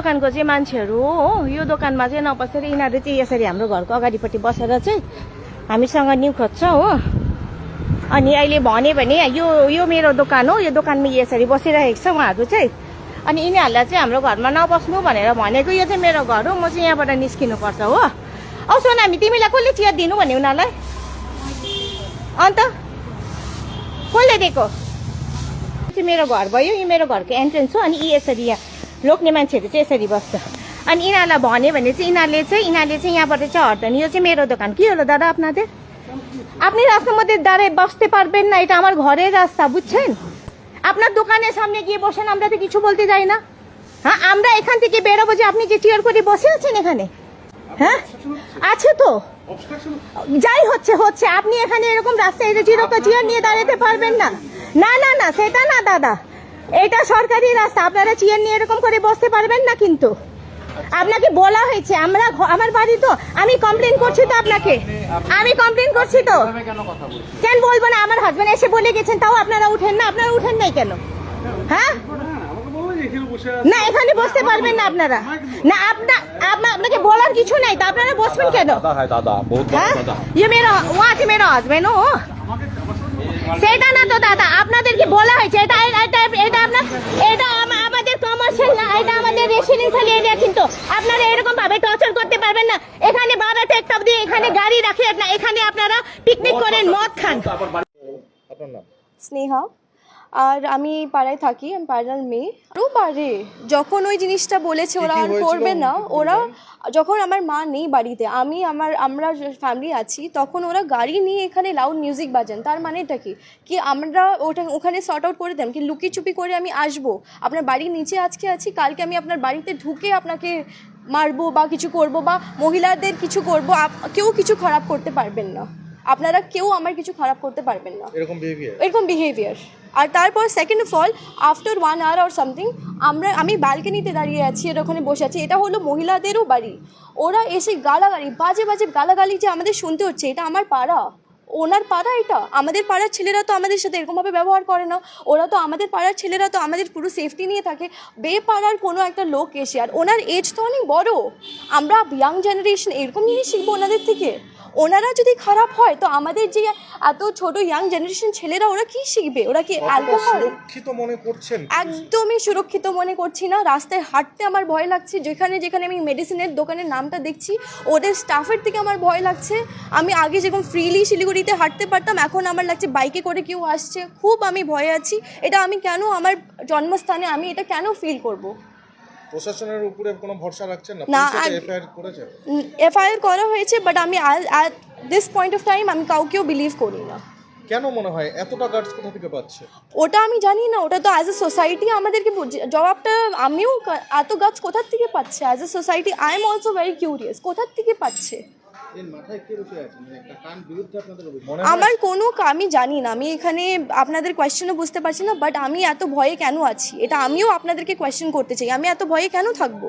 दोकानको चाहिँ मान्छेहरू हो यो दोकानमा चाहिँ नबसेर यिनीहरू चाहिँ यसरी हाम्रो घरको अगाडिपट्टि बसेर चाहिँ हामीसँग न्यु खोज्छ हो। अनि अहिले भने भने यो यो मेरो दोकान हो यो दोकानमा यसरी बसिरहेको छ उहाँहरू चाहिँ। अनि यिनीहरूलाई चाहिँ हाम्रो घरमा नबस्नु भनेर भनेको यो चाहिँ मेरो घर हो म चाहिँ यहाँबाट निस्किनुपर्छ हो। औ सोनामी तिमीलाई कसले चियर दिनु भने उनीहरूलाई? अन्त? कसले दिएको? मेरो घर भयो यो मेरो घरको एन्ट्रेन्स हो अनि यसरी यहाँ लोक्ने मान्छेहरू चाहिँ यसरी बस्छ अनि यिनीहरूलाई भन्यो भने चाहिँ यिनीहरूले चाहिँ यिनीहरूले चाहिँ यहाँबाट चाहिँ हट्दैन यो चाहिँ मेरो दोकान কি হলো দাদা আপনাদের আপনি রাস্তার মধ্যে দাঁড়িয়ে বসতে পারবেন না এটা আমার ঘরের রাস্তা বুঝছেন আপনার দোকানের সামনে গিয়ে বসেন আমরা তো কিছু বলতে যাই না হ্যাঁ আমরা এখান থেকে বেরোবো যে আপনি যে চেয়ার করে বসে আছেন এখানে হ্যাঁ আছে তো যাই হচ্ছে হচ্ছে আপনি এখানে এরকম রাস্তায় এসে চিরকা চেয়ার নিয়ে দাঁড়াতে পারবেন না না না না সেটা না দাদা এটা সরকারি রাস্তা। আপনারা চিয়ার নিয়ে এরকম করে বসতে পারবেন না কিন্তু। আপনাকে বলা হয়েছে আমরা আমার বাড়ি তো আমি কমপ্লেন করছি তো আপনাকে। আমি কমপ্লেন করছি তো। কেন বলব না? আমার হাজব্যান্ড এসে বলে গেছেন তাও আপনারা উঠেন না। আপনারা উঠেন নাই কেন? হ্যাঁ? না এখানে বসতে পারবেন না আপনারা। না আপনার আপনাকে বলার কিছু নাই। তা আপনারা বসবেন কেন? দাদা হ্যাঁ ইয়ে মেরা ওয়া মেরা হাজব্যান্ড ও। সেটা না তো দাদা আপনাদের কি বলা হয়েছে এটা এটা এটা আপনার এটা আমাদের কমার্শিয়াল না এটা আমাদের রেসিডেন্সিয়াল এরিয়া কিন্তু। আপনারা এরকম ভাবে টর্চার করতে পারবেন না। এখানে বাবা টেকটপ দিয়ে এখানে গাড়ি রাখেন না এখানে আপনারা পিকনিক করেন মদ খান। আপনার নাম? স্নেহা। আর আমি পাড়ায় থাকি আমি পাড়ার মেয়ে। আরও পারে যখন ওই জিনিসটা বলেছে ওরা আর করবে না ওরা যখন আমার মা নেই বাড়িতে আমি আমার আমরা ফ্যামিলি আছি তখন ওরা গাড়ি নিয়ে এখানে লাউড মিউজিক বাজান। তার মানেটা কি? কি আমরা ওটা ওখানে সর্ট আউট করে দিতাম কি লুকি চুপি করে আমি আসব? আপনার বাড়ির নিচে আজকে আছি কালকে আমি আপনার বাড়িতে ঢুকে আপনাকে মারবো বা কিছু করব বা মহিলাদের কিছু করব কেউ কিছু খারাপ করতে পারবেন না। আপনারা কেউ আমার কিছু খারাপ করতে পারবেন না। এরকম বিহেভিয়ার এরকম বিহেভিয়ার আর তারপর second of all after one hour or something আমরা, আমি ব্যালকনিতে দাঁড়িয়ে আছি, এর ওখানে বসে আছি। এটা হলো মহিলাদেরও বাড়ি। ওরা এসে গালাগালি, বাজে বাজে গালাগালি যে আমাদের শুনতে হচ্ছে, এটা আমার পাড়া। ওনার পাড়া এটা। আমাদের পাড়ার ছেলেরা তো আমাদের সাথে এরকমভাবে ব্যবহার করে না। ওরা তো আমাদের পাড়ার ছেলেরা তো আমাদের পুরো সেফটি নিয়ে থাকে। বেপাড়ার কোনো একটা লোক এসে, আর ওনার এজ তো অনেক বড়। আমরা ইয়াং জেনারেশন এরকম জিনিস শিখব ওনাদের থেকে। ওনারা যদি খারাপ হয় তো আমাদের যে এত ছোট ইয়াং জেনারেশন ছেলেরা ওরা কি শিখবে? ওরা কি অ্যালকোহল সুরক্ষিত মনে করছেন? একদমই সুরক্ষিত মনে করছি না। রাস্তায় হাঁটতে আমার ভয় লাগছে। যেখানে যেখানে আমি মেডিসিনের দোকানের নামটা দেখছি ওদের স্টাফের থেকে আমার ভয় লাগছে। আমি আগে যেরকম ফ্রিলি শিলিগুড়িতে হাঁটতে পারতাম এখন আমার লাগছে বাইকে করে কেউ আসছে। খুব আমি ভয়ে আছি। এটা আমি কেন আমার জন্মস্থানে আমি এটা কেন ফিল করব? প্রশাসনের উপরে কোনো ভরসা রাখছেন না? না, এফআইআর করেছে? এফআইআর করা হয়েছে বাট আমি at this point of time আমি কাউকেও বিলিভ করি না। কেন মনে হয়? এতটা গার্ডস কোথা থেকে পাচ্ছে? ওটা আমি জানি না ওটা তো অ্যাজ এ সোসাইটি আমাদেরকে জবাবটা আমিও এত গাছ কোথার থেকে পাচ্ছে? As a society I am also very curious কোথার থেকে পাচ্ছে? আমার কোনো আমি জানি না। আমি এখানে আপনাদের কোয়েশ্চেনও বুঝতে পারছি না বাট আমি এত ভয়ে কেন আছি? এটা আমিও আপনাদেরকে কোয়েশ্চেন করতে চাই। আমি এত ভয়ে কেন থাকব?